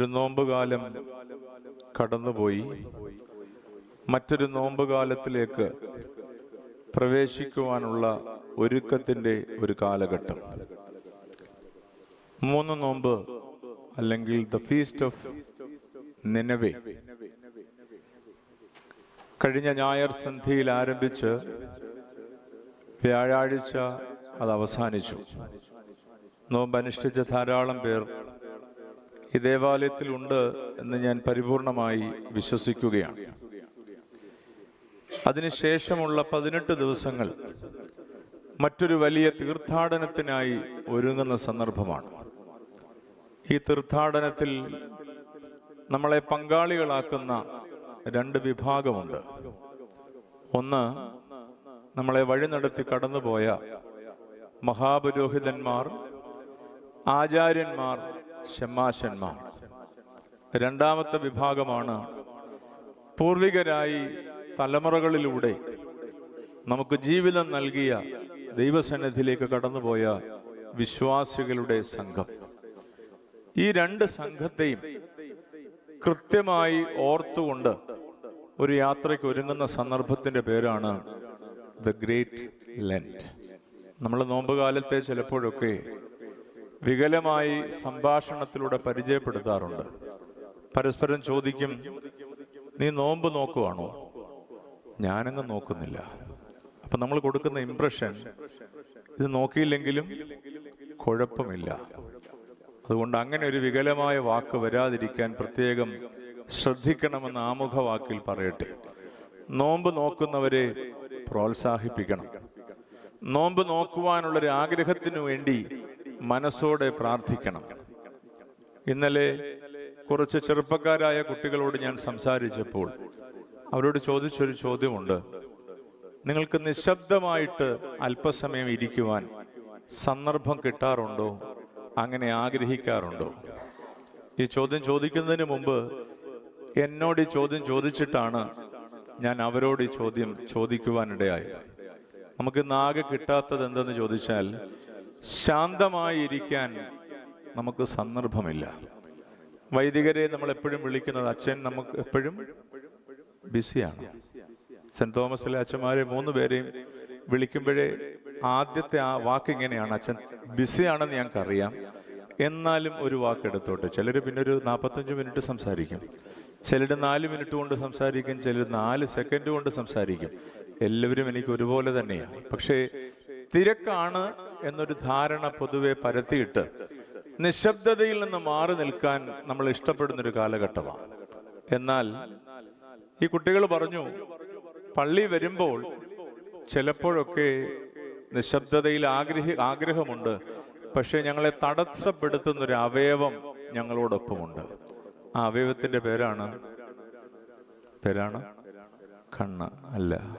ഒരു നോമ്പുകാലം കടന്നുപോയി. മറ്റൊരു നോമ്പുകാലത്തിലേക്ക് പ്രവേശിക്കുവാനുള്ള ഒരുക്കത്തിന്റെ ഒരു കാലഘട്ടം. മൂന്ന് നോമ്പ് അല്ലെങ്കിൽ ദ ഫീസ്റ്റ് ഓഫ് നിനവേ. കഴിഞ്ഞ ഞായർ സന്ധിയിൽ ആരംഭിച്ച് വ്യാഴാഴ്ച അത് അവസാനിച്ചു. നോമ്പ് അനുഷ്ഠിച്ച ധാരാളം പേർ ഈ ദേവാലയത്തിൽ ഉണ്ട് എന്ന് ഞാൻ പരിപൂർണമായി വിശ്വസിക്കുകയാണ്. അതിനുശേഷമുള്ള പതിനെട്ട് ദിവസങ്ങൾ മറ്റൊരു വലിയ തീർത്ഥാടനത്തിനായി ഒരുങ്ങുന്ന സന്ദർഭമാണ്. ഈ തീർത്ഥാടനത്തിൽ നമ്മളെ പങ്കാളികളാക്കുന്ന രണ്ട് വിഭാഗമുണ്ട്. ഒന്ന് നമ്മളെ വഴി നടത്തി കടന്നുപോയ മഹാപുരോഹിതന്മാർ ആചാര്യന്മാർ ഷമ്മാശന്മാർ രണ്ടാമത്തെ വിഭാഗമാണ് പൂർവികരായി തലമുറകളിലൂടെ നമുക്ക് ജീവിതം നൽകിയ ദൈവസന്നിധിയിലേക്ക് കടന്നുപോയ വിശ്വാസികളുടെ സംഘം. ഈ രണ്ട് സംഘത്തെയും കൃത്യമായി ഓർത്തുകൊണ്ട് ഒരു യാത്രയ്ക്ക് ഒരുങ്ങുന്ന സന്ദർഭത്തിന്റെ പേരാണ് ദ ഗ്രേറ്റ് ലെന്റ് നമ്മൾ നോമ്പുകാലത്തെ ചിലപ്പോഴൊക്കെ വികലമായി സംഭാഷണത്തിലൂടെ പരിചയപ്പെടുത്താറുണ്ട്. പരസ്പരം ചോദിക്കും നീ നോമ്പ് നോക്കുവാണോ? ഞാനങ്ങ് നോക്കുന്നില്ല. അപ്പൊ നമ്മൾ കൊടുക്കുന്ന ഇംപ്രഷൻ ഇത് നോക്കിയില്ലെങ്കിലും കുഴപ്പമില്ല. അതുകൊണ്ട് അങ്ങനെ ഒരു വികലമായ വാക്ക് വരാതിരിക്കാൻ പ്രത്യേകം ശ്രദ്ധിക്കണമെന്ന് ആമുഖ വാക്കിൽ പറയട്ടെ. നോമ്പ് നോക്കുന്നവരെ പ്രോത്സാഹിപ്പിക്കണം. നോമ്പ് നോക്കുവാനുള്ള ഒരു ആഗ്രഹത്തിനു വേണ്ടി മനസ്സോടെ പ്രാർത്ഥിക്കണം. ഇന്നലെ കുറച്ച് ചെറുപ്പക്കാരായ കുട്ടികളോട് ഞാൻ സംസാരിച്ചപ്പോൾ അവരോട് ചോദിച്ചൊരു ചോദ്യമുണ്ട്. നിങ്ങൾക്ക് നിശബ്ദമായിട്ട് അല്പസമയം ഇരിക്കുവാൻ സന്ദർഭം കിട്ടാറുണ്ടോ? അങ്ങനെ ആഗ്രഹിക്കാറുണ്ടോ? ഈ ചോദ്യം ചോദിക്കുന്നതിന് മുമ്പ് എന്നോട് ഈ ചോദ്യം ചോദിച്ചിട്ടാണ് ഞാൻ അവരോട് ഈ ചോദ്യം ചോദിക്കുവാനിടയായത്. നമുക്ക് ആകെ കിട്ടാത്തത് എന്തെന്ന് ചോദിച്ചാൽ ശാന്തമായി ഇരിക്കാൻ നമുക്ക് സന്ദർഭമില്ല. വൈദികരെ നമ്മൾ എപ്പോഴും വിളിക്കുന്നത് അച്ഛൻ നമുക്ക് എപ്പോഴും ബിസിയാണ്. സെന്റ് തോമസിലെ അച്ഛന്മാരെ മൂന്ന് പേരെയും വിളിക്കുമ്പോഴേ ആദ്യത്തെ ആ വാക്ക് ഇങ്ങനെയാണ് അച്ഛൻ ബിസിയാണെന്ന് ഞങ്ങൾക്കറിയാം. എന്നാലും ഒരു വാക്ക് എടുത്തോട്ടെ. ചിലർ പിന്നെ ഒരു നാൽപ്പത്തഞ്ച് മിനിറ്റ് സംസാരിക്കും. ചിലർ നാല് മിനിറ്റ് കൊണ്ട് സംസാരിക്കും. ചിലർ നാല് സെക്കൻഡ് കൊണ്ട് സംസാരിക്കും. എല്ലാവരും എനിക്ക് ഒരുപോലെ തന്നെയാണ്. പക്ഷേ തിരക്കാണ് എന്നൊരു ധാരണ പൊതുവെ പരത്തിയിട്ട് നിശബ്ദതയിൽ നിന്ന് മാറി നിൽക്കാൻ നമ്മൾ ഇഷ്ടപ്പെടുന്ന ഒരു കാലഘട്ടമാണ്. എന്നാൽ ഈ കുട്ടികൾ പറഞ്ഞു പള്ളി വരുമ്പോൾ ചിലപ്പോഴൊക്കെ നിശബ്ദതയിൽ ആഗ്രഹ ആഗ്രഹമുണ്ട് പക്ഷേ ഞങ്ങളെ തടസ്സപ്പെടുത്തുന്ന ഒരു അവയവം ഞങ്ങളോടൊപ്പമുണ്ട്. ആ അവയവത്തിന്റെ പേരാണ്? പേരാണ്? കണ്ണ്. അല്ല.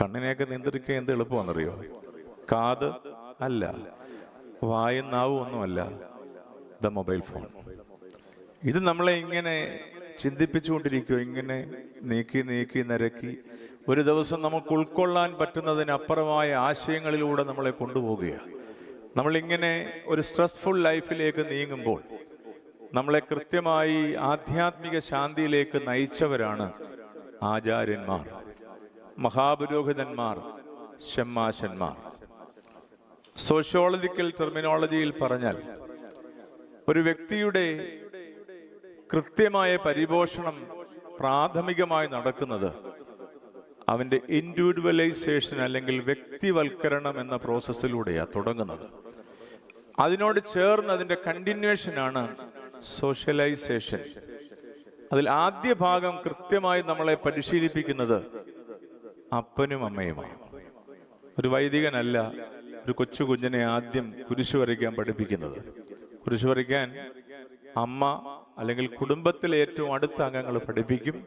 കണ്ണിനെയൊക്കെ നിയന്ത്രിക്കാൻ എന്ത് എളുപ്പമാണെന്നറിയോ? കാത് അല്ല വായും നാവും ഒന്നുമല്ല ദ മൊബൈൽ ഫോൺ. ഇത് നമ്മളെ ഇങ്ങനെ ചിന്തിപ്പിച്ചുകൊണ്ടിരിക്കുക ഇങ്ങനെ നീക്കി നീക്കി നിരക്കി. ഒരു ദിവസം നമുക്ക് ഉൾക്കൊള്ളാൻ പറ്റുന്നതിനപ്പുറമായ ആശയങ്ങളിലൂടെ നമ്മളെ കൊണ്ടുപോവുകയാണ് നമ്മളിങ്ങനെ ഒരു സ്ട്രെസ്ഫുൾ ലൈഫിലേക്ക് നീങ്ങുമ്പോൾ നമ്മളെ കൃത്യമായി ആധ്യാത്മിക ശാന്തിയിലേക്ക് നയിച്ചവരാണ് ആചാര്യന്മാർ മഹാപുരോഹിതന്മാർ ഷമ്മാശന്മാർ. സോഷ്യോളജിക്കൽ ടെർമിനോളജിയിൽ പറഞ്ഞാൽ ഒരു വ്യക്തിയുടെ കൃത്യമായ പരിപോഷണം പ്രാഥമികമായി നടക്കുന്നത് അവന്റെ ഇൻഡിവിജ്വലൈസേഷൻ അല്ലെങ്കിൽ വ്യക്തിവൽക്കരണം എന്ന പ്രോസസ്സിലൂടെയാണ് തുടങ്ങുന്നത്. അതിനോട് ചേർന്ന് അതിന്റെ കണ്ടിന്യൂഷൻ ആണ് സോഷ്യലൈസേഷൻ അതിൽ ആദ്യ ഭാഗം കൃത്യമായി നമ്മളെ പരിശീലിപ്പിക്കുന്നത് അപ്പനും അമ്മയുമാണ്. ഒരു വൈദികനല്ല ഒരു കൊച്ചു കുഞ്ഞിനെ ആദ്യം കുരിശു വരയ്ക്കാൻ പഠിപ്പിക്കുന്നത്. കുരിശു വരയ്ക്കാൻ അമ്മ അല്ലെങ്കിൽ കുടുംബത്തിലെ ഏറ്റവും അടുത്ത അംഗങ്ങൾ പഠിപ്പിക്കും.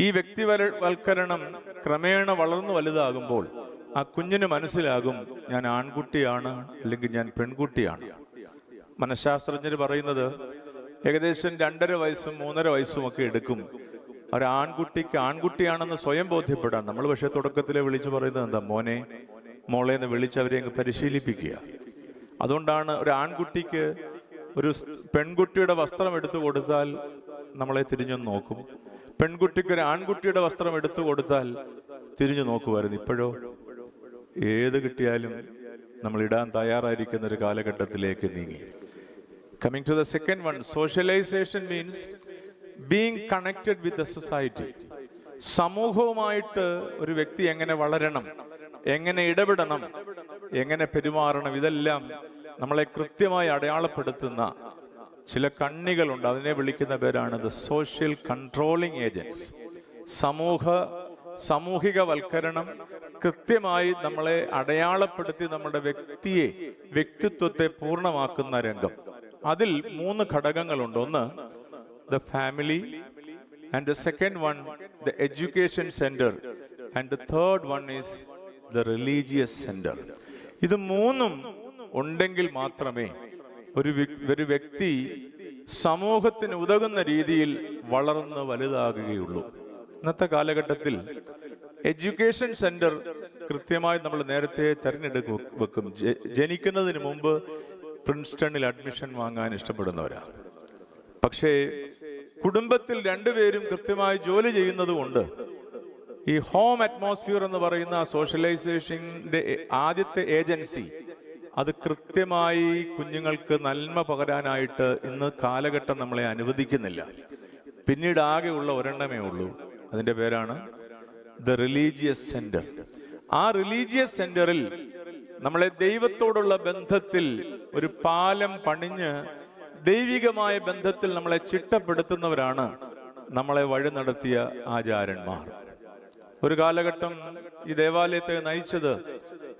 ഈ വ്യക്തിവൽക്കരണം ക്രമേണ വളർന്നു വലുതാകുമ്പോൾ ആ കുഞ്ഞിന് മനസ്സിലാകും ഞാൻ ആൺകുട്ടിയാണ് അല്ലെങ്കിൽ ഞാൻ പെൺകുട്ടിയാണ്. മനഃശാസ്ത്രജ്ഞർ പറയുന്നത് ഏകദേശം രണ്ടര വയസ്സും മൂന്നര വയസ്സും ഒക്കെ എടുക്കും. ഒരാൺകുട്ടിക്ക് ആൺകുട്ടിയാണെന്ന് സ്വയം ബോധ്യപ്പെടാൻ നമ്മൾ പക്ഷേ തുടക്കത്തിലെ വിളിച്ചു പറയുന്നത് എന്താ? മോനെ മോളെ എന്ന് വിളിച്ച് അവരെ അങ്ങ് പരിശീലിപ്പിക്കുക. അതുകൊണ്ടാണ് ഒരു ആൺകുട്ടിക്ക് ഒരു പെൺകുട്ടിയുടെ വസ്ത്രം എടുത്തു കൊടുത്താൽ നമ്മളെ തിരിഞ്ഞു നോക്കും. പെൺകുട്ടിക്ക് ഒരു ആൺകുട്ടിയുടെ വസ്ത്രം എടുത്തു കൊടുത്താൽ തിരിഞ്ഞു നോക്കുമായിരുന്നു. ഇപ്പോഴോ? ഏത് കിട്ടിയാലും നമ്മൾ ഇടാൻ തയ്യാറായിരിക്കുന്ന ഒരു കാലഘട്ടത്തിലേക്ക് നീങ്ങി. Coming to the second one socialization means being connected with the society സമൂഹവുമായിട്ട് ഒരു വ്യക്തി എങ്ങനെ വളരണം? എങ്ങനെ ഇടപെടണം എങ്ങനെ പെരുമാറണം ഇതെല്ലാം നമ്മളെ കൃത്യമായി അടയാളപ്പെടുത്തുന്ന ചില കണ്ണികളുണ്ട്. അതിനെ വിളിക്കുന്ന പേരാണ് ദ സോഷ്യൽ കൺട്രോളിംഗ് ഏജൻസ്. സമൂഹ സാമൂഹികവൽക്കരണം കൃത്യമായി നമ്മളെ അടയാളപ്പെടുത്തി നമ്മുടെ വ്യക്തിയെ വ്യക്തിത്വത്തെ പൂർണമാക്കുന്ന രംഗം. അതിൽ മൂന്ന് ഘടകങ്ങളുണ്ട്. ഒന്ന് the family and the second one the education centre and the third one is the religious centre. ഇത് മൂന്നും ഉണ്ടെങ്കിൽ മാത്രമേ ഒരു ഒരു വ്യക്തി സമൂഹത്തിന് ഉതകുന്ന രീതിയിൽ വളർന്ന് വലുതാകുകയുള്ളൂ. ഇന്നത്തെ കാലഘട്ടത്തിൽ എഡ്യൂക്കേഷൻ സെന്റർ കൃത്യമായി നമ്മൾ നേരത്തെ തെരഞ്ഞെടുക്ക വെക്കും. ജനിക്കുന്നതിന് മുമ്പ് പ്രിൻസ്റ്റണിൽ അഡ്മിഷൻ വാങ്ങാൻ ഇഷ്ടപ്പെടുന്നവരാ. പക്ഷേ കുടുംബത്തിൽ രണ്ടുപേരും കൃത്യമായി ജോലി ചെയ്യുന്നത് കൊണ്ട് ഈ ഹോം അറ്റ്മോസ്ഫിയർ എന്ന് പറയുന്ന സോഷ്യലൈസേഷന്റെ ആദ്യത്തെ ഏജൻസി അത് കൃത്യമായി കുഞ്ഞുങ്ങൾക്ക് നന്മ പകരാനായിട്ട് ഇന്ന് കാലഘട്ടം നമ്മളെ അനുവദിക്കുന്നില്ല. പിന്നീട് ആകെയുള്ള ഒരെണ്ണമേ ഉള്ളൂ. അതിന്റെ പേരാണ് ദ റിലീജിയസ് സെന്റർ ആ റിലീജിയസ് സെന്ററിൽ നമ്മളെ ദൈവത്തോടുള്ള ബന്ധത്തിൽ ഒരു പാലം പണിഞ്ഞ് ദൈവികമായ ബന്ധത്തിൽ നമ്മളെ ചിട്ടപ്പെടുത്തുന്നവരാണ് നമ്മളെ വഴി നടത്തിയ ആചാരന്മാർ. ഒരു കാലഘട്ടം ഈ ദേവാലയത്തെ നയിച്ചത്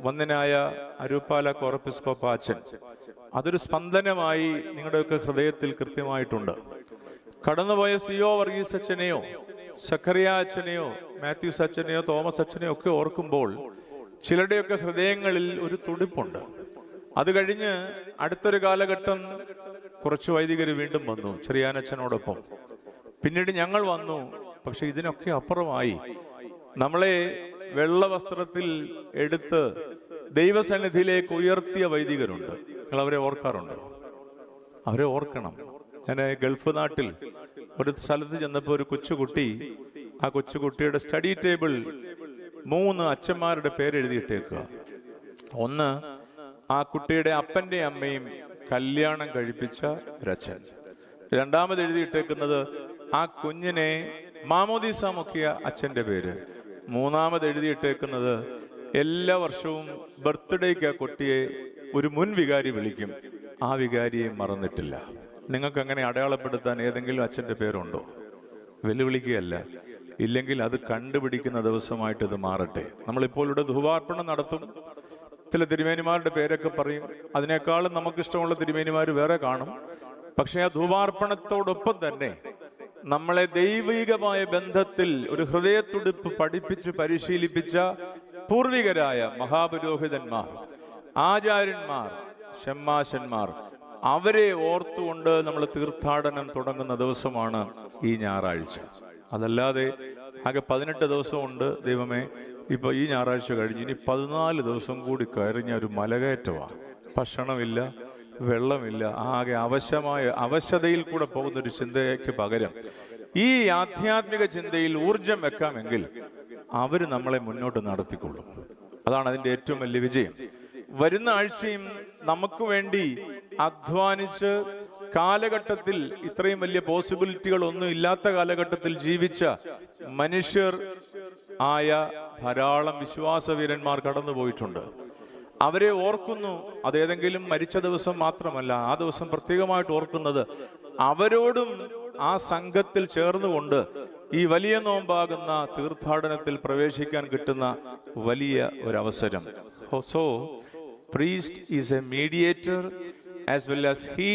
വന്ദനായ അരൂപ്പാല കോറപ്പിസ്കോപ്പാച്ചൻ. അതൊരു സ്പന്ദനമായി നിങ്ങളുടെയൊക്കെ ഹൃദയത്തിൽ കൃത്യമായിട്ടുണ്ട്. കടന്നുപോയ സിയോ വർഗീസ് അച്ഛനെയോ സക്കറിയ അച്ഛനെയോ മാത്യൂസ് അച്ഛനെയോ തോമസ് അച്ഛനെയോ ഒക്കെ ഓർക്കുമ്പോൾ ചിലരുടെയൊക്കെ ഹൃദയങ്ങളിൽ ഒരു തുടിപ്പുണ്ട്. അത് കഴിഞ്ഞ് അടുത്തൊരു കാലഘട്ടം കുറച്ച് വൈദികർ വീണ്ടും വന്നു ചെറിയാനച്ഛനോടൊപ്പം. പിന്നീട് ഞങ്ങൾ വന്നു പക്ഷെ ഇതിനൊക്കെ അപ്പുറമായി. നമ്മളെ വെള്ള വസ്ത്രത്തിൽ എടുത്ത് ദൈവസന്നിധിയിലേക്ക് ഉയർത്തിയ വൈദികരുണ്ട്. നിങ്ങൾ അവരെ ഓർക്കാറുണ്ട്? അവരെ ഓർക്കണം. ഞാൻ ഗൾഫ് നാട്ടിൽ ഒരു സ്ഥലത്ത് ചെന്നപ്പോൾ ഒരു കൊച്ചുകുട്ടി ആ കൊച്ചുകുട്ടിയുടെ സ്റ്റഡി ടേബിൾ മൂന്ന് അച്ഛന്മാരുടെ പേര് എഴുതിയിട്ടേക്കുക ഒന്ന് ആ കുട്ടിയുടെ അപ്പന്റെ അമ്മയും കല്യാണം കഴിപ്പിച്ച ഒരച്ഛൻ രണ്ടാമത് എഴുതിയിട്ടേക്കുന്നത് ആ കുഞ്ഞിനെ മാമോദീസ മുക്കിയ അച്ഛന്റെ പേര്. മൂന്നാമത് എഴുതിയിട്ടേക്കുന്നത് എല്ലാ വർഷവും ബർത്ത്ഡേക്ക് ആ കുട്ടിയെ ഒരു മുൻ വികാരി വിളിക്കും. ആ വികാരിയെ മറന്നിട്ടില്ല. നിങ്ങൾക്ക് അങ്ങനെ അടയാളപ്പെടുത്താൻ ഏതെങ്കിലും അച്ഛന്റെ പേരുണ്ടോ? വെല്ലുവിളിക്കുകയല്ല. ഇല്ലെങ്കിൽ അത് കണ്ടുപിടിക്കുന്ന ദിവസമായിട്ട് ഇത് മാറട്ടെ. നമ്മളിപ്പോൾ ഇവിടെ ധുവാർപ്പണം നടത്തും. ചില തിരുമേനിമാരുടെ പേരൊക്കെ പറയും അതിനേക്കാളും നമുക്കിഷ്ടമുള്ള തിരുമേനിമാർ വേറെ കാണും. പക്ഷേ ആ ധുവാർപ്പണത്തോടൊപ്പം തന്നെ നമ്മളെ ദൈവികമായ ബന്ധത്തിൽ ഒരു ഹൃദയത്തുടിപ്പ് പഠിപ്പിച്ച് പരിശീലിപ്പിച്ച പൂർവികരായ മഹാപുരോഹിതന്മാർ ആചാര്യന്മാർ ഷമ്മാശന്മാർ അവരെ ഓർത്തുകൊണ്ട് നമ്മൾ തീർത്ഥാടനം തുടങ്ങുന്ന ദിവസമാണ് ഈ ഞായറാഴ്ച. അതല്ലാതെ ആകെ പതിനെട്ട് ദിവസമുണ്ട് ദൈവമേ. ഇപ്പൊ ഈ ഞായറാഴ്ച കഴിഞ്ഞ് ഇനി പതിനാല് ദിവസം കൂടി കയറിഞ്ഞ ഒരു മലകയറ്റമാണ് ഭക്ഷണമില്ല വെള്ളമില്ല ആകെ അവശമായ അവശതയിൽ കൂടെ പോകുന്ന ഒരു ചിന്തയ്ക്ക് പകരം ഈ ആധ്യാത്മിക ചിന്തയിൽ ഊർജം വെക്കാമെങ്കിൽ അവർ നമ്മളെ മുന്നോട്ട് നടത്തിക്കൊള്ളും. അതാണ് അതിന്റെ ഏറ്റവും വലിയ വിജയം. വരുന്ന ആഴ്ചയും നമുക്ക് വേണ്ടി അധ്വാനിച്ച് കാലഘട്ടത്തിൽ ഇത്രയും വലിയ പോസിബിലിറ്റികൾ ഒന്നും ഇല്ലാത്ത കാലഘട്ടത്തിൽ ജീവിച്ച മനുഷ്യർ ആയ ധാരാളം വിശ്വാസവീരന്മാർ കടന്നുപോയിട്ടുണ്ട്. അവരെ ഓർക്കുന്നു. അതേതെങ്കിലും മരിച്ച ദിവസം മാത്രമല്ല ആ ദിവസം പ്രത്യേകമായിട്ട് ഓർക്കുന്നത് അവരോടും ആ സംഘത്തിൽ ചേർന്നുകൊണ്ട് ഈ വലിയ നോമ്പാകുന്ന തീർത്ഥാടനത്തിൽ പ്രവേശിക്കാൻ കിട്ടുന്ന വലിയ ഒരവസരം. So priest is a mediator as well as well as he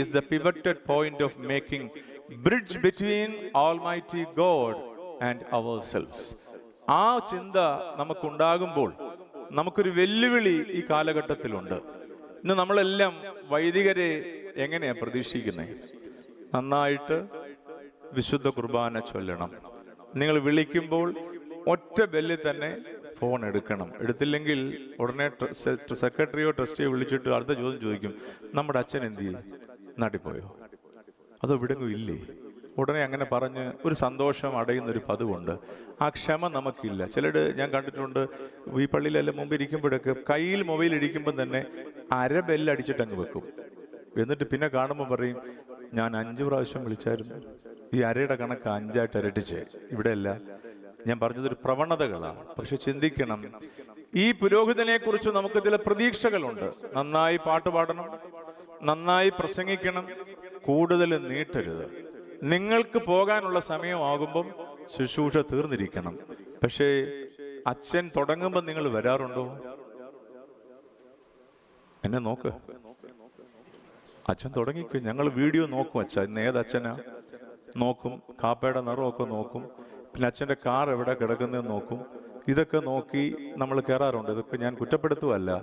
is the pivoted point of making bridge between God and our ourselves. ആ ചിന്ത നമുക്കുണ്ടാകുമ്പോൾ നമുക്കൊരു വെല്ലുവിളി ഈ കാലഘട്ടത്തിലുണ്ട്. ഇന്ന് നമ്മളെല്ലാം വൈദികരെ എങ്ങനെയാ പ്രതീക്ഷിക്കുന്നത് നന്നായിട്ട് വിശുദ്ധ കുർബാന ചൊല്ലണം. നിങ്ങൾ വിളിക്കുമ്പോൾ ഒറ്റ ബെല്ലിൽ തന്നെ ഫോൺ എടുക്കണം. എടുത്തില്ലെങ്കിൽ ഉടനെ സെക്രട്ടറിയോ ട്രസ്റ്റിയോ വിളിച്ചിട്ട് അടുത്ത ചോദ്യം ചോദിക്കും നമ്മുടെ അച്ഛൻ എന്ത് ചെയ്യും? നാട്ടിൽ പോയോ? അതോ ഇവിടെ ഇല്ലേ? ഉടനെ അങ്ങനെ പറഞ്ഞ് ഒരു സന്തോഷം അടയുന്ന ഒരു പതിവുണ്ട്. ആ ക്ഷമ നമുക്കില്ല. ചിലർ ഞാൻ കണ്ടിട്ടുണ്ട് ഈ പള്ളിയിലെല്ലാം മുമ്പ് ഇരിക്കുമ്പോഴൊക്കെ കയ്യിൽ മൊബൈൽ ഇരിക്കുമ്പോൾ തന്നെ അര ബെല്ലടിച്ചിട്ട് അങ്ങ് വെക്കും. എന്നിട്ട് പിന്നെ കാണുമ്പോൾ പറയും ഞാൻ അഞ്ചു പ്രാവശ്യം വിളിച്ചായിരുന്നു. ഈ അരയുടെ കണക്ക് അഞ്ചായിട്ട് ഇരട്ടിച്ച്. ഇവിടെയല്ല. ഞാൻ പറഞ്ഞതൊരു പ്രവണതകളാണ്. പക്ഷെ ചിന്തിക്കണം. ഈ പുരോഹിതനെ കുറിച്ച് നമുക്ക് ചില പ്രതീക്ഷകളുണ്ട്. നന്നായി പാട്ട് പാടണം. നന്നായി പ്രസംഗിക്കണം. കൂടുതൽ നീട്ടരുത്. നിങ്ങൾക്ക് പോകാനുള്ള സമയമാകുമ്പം ശുശ്രൂഷ തീർന്നിരിക്കണം. പക്ഷേ അച്ഛൻ തുടങ്ങുമ്പോൾ നിങ്ങൾ വരാറുണ്ടോ? എന്നെ നോക്ക്. അച്ഛൻ തുടങ്ങിക്കോ. ഞങ്ങൾ വീഡിയോ നോക്കും അച്ഛൻ ഇന്ന് ഏത് അച്ഛനാ? നോക്കും. കാപ്പയുടെ നിറമൊക്കെ നോക്കും. പിന്നെ അച്ഛന്റെ കാർ എവിടെ കിടക്കുന്നത് നോക്കും. ഇതൊക്കെ നോക്കി നമ്മൾ കയറാറുണ്ട്. ഇതൊക്കെ ഞാൻ കുറ്റപ്പെടുത്തുവല്ല.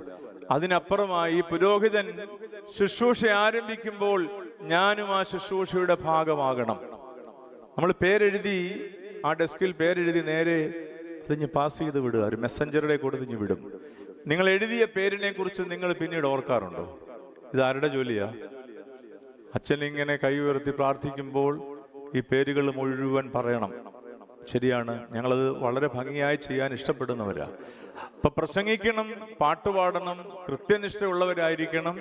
അതിനപ്പുറമായി പുരോഹിതൻ ശുശ്രൂഷ ആരംഭിക്കുമ്പോൾ ഞാനും ആ ശുശ്രൂഷയുടെ ഭാഗമാകണം. നമ്മൾ പേരെഴുതി ആ ഡെസ്കിൽ പേരെഴുതി നേരെ അതിഞ്ഞ് പാസ് ചെയ്ത് വിടുക. ഒരു മെസ്സഞ്ചറുടെ കൊടുത്തിഞ്ഞ് വിടും. നിങ്ങൾ എഴുതിയ പേരിനെ കുറിച്ച് നിങ്ങൾ പിന്നീട് ഓർക്കാറുണ്ടോ? ഇത് ആരുടെ ജോലിയാ? അച്ഛൻ ഇങ്ങനെ കൈ ഉയർത്തി പ്രാർത്ഥിക്കുമ്പോൾ ഈ പേരുകൾ മുഴുവൻ പറയണം. ശരിയാണ്. ഞങ്ങളത് വളരെ ഭംഗിയായി ചെയ്യാൻ ഇഷ്ടപ്പെടുന്നവരാ. അപ്പൊ പ്രസംഗിക്കണം പാട്ടുപാടണം കൃത്യനിഷ്ഠയുള്ളവരായിരിക്കണം.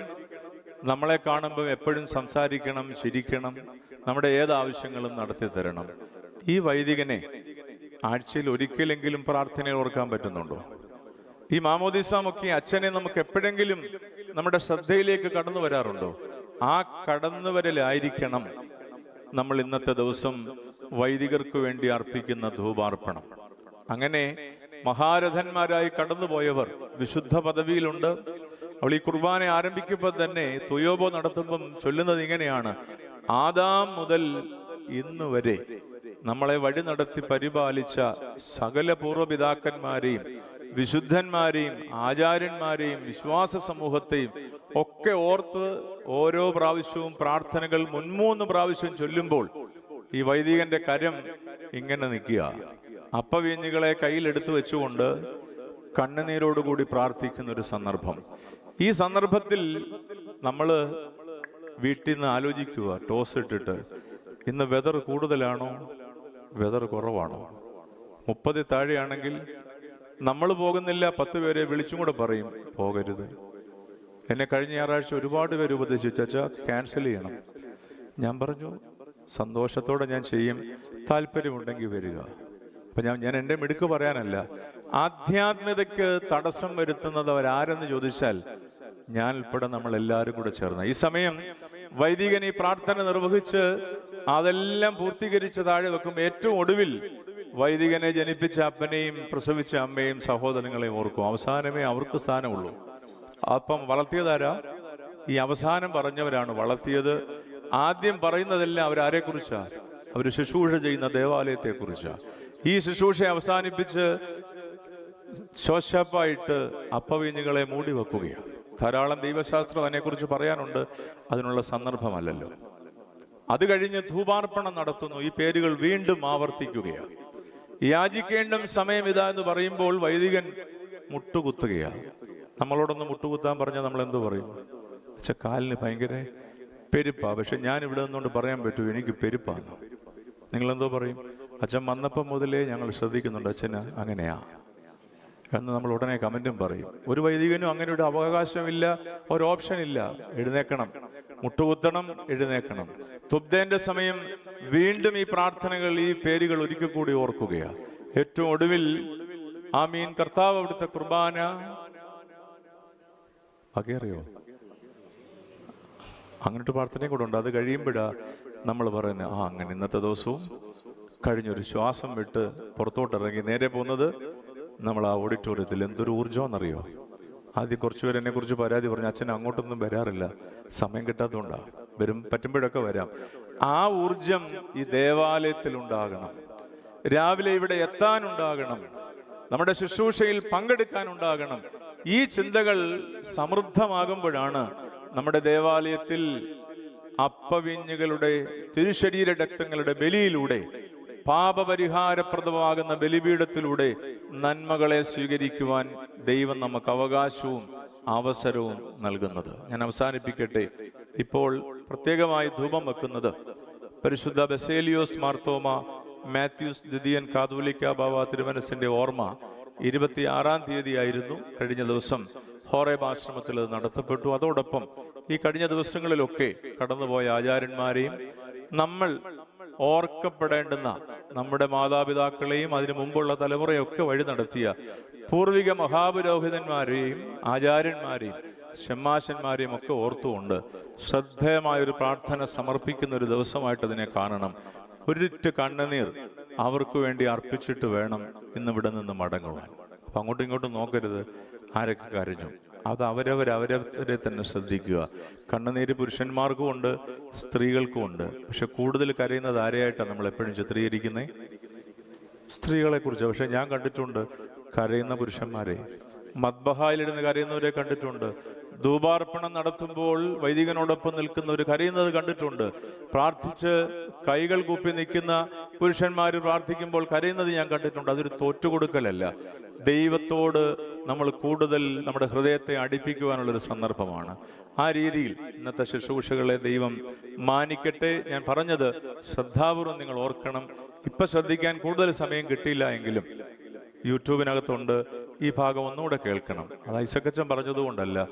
നമ്മളെ കാണുമ്പോൾ എപ്പോഴും സംസാരിക്കണം ചിരിക്കണം നമ്മുടെ ഏത് ആവശ്യങ്ങളും നടത്തി തരണം. ഈ വൈദികനെ ആഴ്ചയിൽ ഒരിക്കലെങ്കിലും പ്രാർത്ഥനയിൽ ഓർക്കാൻ പറ്റുന്നുണ്ടോ? ഈ മാമോദിസാമൊക്കെ അച്ഛനെ നമുക്ക് എപ്പോഴെങ്കിലും നമ്മുടെ ശ്രദ്ധയിലേക്ക് കടന്നു വരാറുണ്ടോ? ആ കടന്നുവരലായിരിക്കണം നമ്മൾ ഇന്നത്തെ ദിവസം വൈദികർക്ക് വേണ്ടി അർപ്പിക്കുന്ന ധൂപാർപ്പണം. അങ്ങനെ മഹാരഥന്മാരായി കടന്നുപോയവർ വിശുദ്ധ പദവിയിലുണ്ട്. അവൾ ഈ കുർബാന ആരംഭിക്കുമ്പോൾ തന്നെ തുയോബോ നടത്തുമ്പം ചൊല്ലുന്നത് ഇങ്ങനെയാണ്. ആദാം മുതൽ ഇന്ന് വരെ നമ്മളെ വഴി നടത്തി പരിപാലിച്ച സകല പൂർവപിതാക്കന്മാരെയും വിശുദ്ധന്മാരെയും ആചാര്യന്മാരെയും വിശ്വാസ സമൂഹത്തെയും ഒക്കെ ഓർത്ത് ഓരോ പ്രാവശ്യവും പ്രാർത്ഥനകൾ മുൻമൂന്ന് പ്രാവശ്യം ചൊല്ലുമ്പോൾ ഈ വൈദികന്റെ കരം ഇങ്ങനെ നിൽക്കുക. അപ്പവീഞ്ഞുകളെ കയ്യിലെടുത്തു വെച്ചുകൊണ്ട് കണ്ണുനീരോടുകൂടി പ്രാർത്ഥിക്കുന്ന ഒരു സന്ദർഭം. ഈ സന്ദർഭത്തിൽ നമ്മൾ വീട്ടിൽ നിന്ന് ആലോചിക്കുക ടോസ് ഇട്ടിട്ട്. ഇന്ന് വെതർ കൂടുതലാണോ? വെതർ കുറവാണോ? മുപ്പതിൽ താഴെയാണെങ്കിൽ നമ്മൾ പോകുന്നില്ല പത്ത് പേരെ വിളിച്ചും കൂടെ പറയും പോകരുത്. എന്നെ കഴിഞ്ഞ ഞായറാഴ്ച ഒരുപാട് പേര് ഉപദേശിച്ചു ക്യാൻസൽ ചെയ്യണം. ഞാൻ പറഞ്ഞു സന്തോഷത്തോടെ ഞാൻ ചെയ്യും താല്പര്യമുണ്ടെങ്കിൽ വരിക. അപ്പൊ ഞാൻ ഞാൻ എന്റെ മിടുക്ക് പറയാനല്ല ആധ്യാത്മികതയ്ക്ക് തടസ്സം വരുത്തുന്നത് അവരാരെന്ന് ചോദിച്ചാൽ ഞാൻ ഉൾപ്പെടെ നമ്മൾ എല്ലാവരും കൂടെ ചേർന്ന്. ഈ സമയം വൈദികൻ ഈ പ്രാർത്ഥന നിർവഹിച്ച് അതെല്ലാം പൂർത്തീകരിച്ച് താഴെ വെക്കും ഏറ്റവും ഒടുവിൽ വൈദികനെ ജനിപ്പിച്ച അപ്പനെയും പ്രസവിച്ച അമ്മയും സഹോദരങ്ങളെയും ഓർക്കും. അവസാനമേ അവർക്ക് സ്ഥാനമുള്ളൂ. അപ്പം വളർത്തിയതാരാ? ഈ അവസാനം പറഞ്ഞവരാണ് വളർത്തിയത്. ആദ്യം പറയുന്നതെല്ലാം അവരാരെ കുറിച്ചാ? അവർ ശുശ്രൂഷ ചെയ്യുന്ന ദേവാലയത്തെ കുറിച്ചാ ഈ ശുശ്രൂഷ അവസാനിപ്പിച്ച് ശോശപ്പായിട്ട് അപ്പവീഞ്ഞുകളെ മൂടി വെക്കുകയാണ് ധാരാളം ദൈവശാസ്ത്രം അതിനെക്കുറിച്ച് പറയാനുണ്ട്. അതിനുള്ള സന്ദർഭമല്ലല്ലോ. അത് കഴിഞ്ഞ് ധൂപാർപ്പണം നടത്തുന്നു. ഈ പേരുകൾ വീണ്ടും ആവർത്തിക്കുകയാണ്. യാചിക്കേണ്ട സമയം ഇതാ എന്ന് പറയുമ്പോൾ വൈദികൻ മുട്ടുകുത്തുകയാണ്. നമ്മളോടൊന്ന് മുട്ടുകുത്താൻ പറഞ്ഞാൽ നമ്മൾ എന്തു പറയും? പക്ഷെ കാലിന് ഭയങ്കര പെരുപ്പാ. പക്ഷെ ഞാൻ ഇവിടെ നിന്നുകൊണ്ട് പറയാൻ പറ്റൂ എനിക്ക് പെരുപ്പാണ്. നിങ്ങൾ എന്തോ പറയും? അച്ഛൻ വന്നപ്പം മുതലേ ഞങ്ങൾ ശ്രദ്ധിക്കുന്നുണ്ട്. അച്ഛന് അങ്ങനെയാ. എന്ന് നമ്മൾ ഉടനെ കമന്റും പറയും. ഒരു വൈദികനും അങ്ങനെ ഒരു അവകാശമില്ല ഒരു ഓപ്ഷൻ ഇല്ല. എഴുന്നേക്കണം. മുട്ടുകുത്തണം എഴുന്നേക്കണം. തുബ്ദേന്റെ സമയം വീണ്ടും ഈ പ്രാർത്ഥനകൾ ഈ പേരുകൾ ഒരിക്കൽ കൂടി ഓർക്കുകയാണ് ഏറ്റവും ഒടുവിൽ ആ മീൻ കർത്താവ് അവിടുത്തെ കുർബാന. അറിയോ അങ്ങനത്തെ പ്രാർത്ഥനയും കൂടെ ഉണ്ട്. അത് കഴിയുമ്പോഴാ നമ്മൾ പറയുന്നത് ആ അങ്ങനെ ഇന്നത്തെ ദിവസവും കഴിഞ്ഞൊരു ശ്വാസം വിട്ട് പുറത്തോട്ടിറങ്ങി നേരെ പോകുന്നത് നമ്മൾ ആ ഓഡിറ്റോറിയത്തിൽ എന്തൊരു ഊർജമെന്നറിയോ ആദ്യം കുറച്ചുപേരെന്നെ കുറിച്ച് പരാതി പറഞ്ഞു അച്ഛൻ അങ്ങോട്ടൊന്നും വരാറില്ല. സമയം കിട്ടാത്തതുകൊണ്ടാണ് വരും പറ്റുമ്പോഴൊക്കെ വരാം. ആ ഊർജം ഈ ദേവാലയത്തിൽ ഉണ്ടാകണം രാവിലെ ഇവിടെ എത്താനുണ്ടാകണം. നമ്മുടെ ശുശ്രൂഷയിൽ പങ്കെടുക്കാനുണ്ടാകണം. ഈ ചിന്തകൾ സമൃദ്ധമാകുമ്പോഴാണ് നമ്മുടെ ദേവാലയത്തിൽ അപ്പവിഞ്ഞുകളുടെ തിരുശരീര രക്തങ്ങളുടെ ബലിയിലൂടെ പാപപരിഹാരപ്രദമാകുന്ന ബലിപീഠത്തിലൂടെ നന്മകളെ സ്വീകരിക്കുവാൻ ദൈവം നമുക്ക് അവകാശവും അവസരവും നൽകുന്നത്. ഞാൻ അവസാനിപ്പിക്കട്ടെ. ഇപ്പോൾ പ്രത്യേകമായി ധൂപം വെക്കുന്നത് പരിശുദ്ധ ബസേലിയോസ് മാർത്തോമ മാത്യൂസ് ദ്വിതീയൻ കാതോലിക്ക ബാബ തിരുമനസിന്റെ ഓർമ്മ ഇരുപത്തിയാറാം തീയതിയായിരുന്നു. കഴിഞ്ഞ ദിവസം ഹോറേബ് ആശ്രമത്തിൽ അത് നടത്തപ്പെട്ടു. അതോടൊപ്പം ഈ കഴിഞ്ഞ ദിവസങ്ങളിലൊക്കെ കടന്നുപോയ ആചാര്യന്മാരെയും നമ്മൾ ഓർക്കപ്പെടേണ്ടുന്ന നമ്മുടെ മാതാപിതാക്കളെയും അതിനു മുമ്പുള്ള തലമുറയൊക്കെ വഴി നടത്തിയ പൂർവിക മഹാപുരോഹിതന്മാരെയും ആചാര്യന്മാരെയും ഷമ്മാശന്മാരെയും ഒക്കെ ഓർത്തുകൊണ്ട് ശ്രദ്ധേയമായ ഒരു പ്രാർത്ഥന സമർപ്പിക്കുന്ന ഒരു ദിവസമായിട്ട് അതിനെ കാണണം. ഒരിറ്റ് കണ്ണുനീർ അവർക്ക് വേണ്ടി അർപ്പിച്ചിട്ട് വേണം ഇന്നിവിടെ നിന്ന് മടങ്ങുവാൻ. അപ്പൊ അങ്ങോട്ടും ഇങ്ങോട്ടും നോക്കരുത്. ആരൊക്കെ കരഞ്ഞു? അത് അവരവർ അവരവരെ തന്നെ ശ്രദ്ധിക്കുക. കണ്ണുനീര് പുരുഷന്മാർക്കും ഉണ്ട് സ്ത്രീകൾക്കും ഉണ്ട് പക്ഷെ കൂടുതൽ കരയുന്നത് ആരെയായിട്ടാണ് നമ്മൾ എപ്പോഴും ചിത്രീകരിക്കുന്നത് സ്ത്രീകളെ കുറിച്ച് പക്ഷെ ഞാൻ കണ്ടിട്ടുണ്ട് കരയുന്ന പുരുഷന്മാരെ. മദ്ബഹായിലിരുന്ന് കരയുന്നവരെ കണ്ടിട്ടുണ്ട്. ധൂപാർപ്പണം നടത്തുമ്പോൾ വൈദികനോടൊപ്പം നിൽക്കുന്നവർ കരയുന്നത് കണ്ടിട്ടുണ്ട്. പ്രാർത്ഥിച്ച് കൈകൾ കൂപ്പി നിൽക്കുന്ന പുരുഷന്മാർ പ്രാർത്ഥിക്കുമ്പോൾ കരയുന്നത് ഞാൻ കണ്ടിട്ടുണ്ട്. അതൊരു തോറ്റുകൊടുക്കലല്ല. ദൈവത്തോട് നമ്മൾ കൂടുതൽ നമ്മുടെ ഹൃദയത്തെ അടുപ്പിക്കുവാനുള്ളൊരു സന്ദർഭമാണ്. ആ രീതിയിൽ ഇന്നത്തെ ശുശ്രൂഷകളെ ദൈവം മാനിക്കട്ടെ. ഞാൻ പറഞ്ഞത് ശ്രദ്ധാപൂർവം നിങ്ങൾ ഓർക്കണം. ഇപ്പൊ ശ്രദ്ധിക്കാൻ കൂടുതൽ സമയം കിട്ടിയില്ല എങ്കിലും യൂട്യൂബിനകത്തുണ്ട്. ഈ ഭാഗം ഒന്നുകൂടെ കേൾക്കണം. അത് ഐസക്കച്ചൻ പറഞ്ഞതുകൊണ്ടല്ല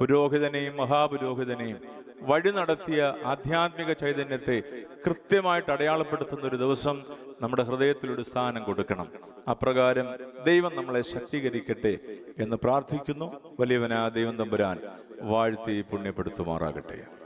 പുരോഹിതനെയും മഹാപുരോഹിതനെയും വഴി നടത്തിയ ആധ്യാത്മിക ചൈതന്യത്തെ കൃത്യമായിട്ട് അടയാളപ്പെടുത്തുന്ന ഒരു ദിവസം നമ്മുടെ ഹൃദയത്തിൽ ഒരു സ്ഥാനം കൊടുക്കണം. അപ്രകാരം ദൈവം നമ്മളെ ശക്തീകരിക്കട്ടെ എന്ന് പ്രാർത്ഥിക്കുന്നു. വലിയവനാ ദൈവം തമ്പുരാൻ വാഴ്ത്തി പുണ്യപ്പെടുത്തുമാറാകട്ടെ.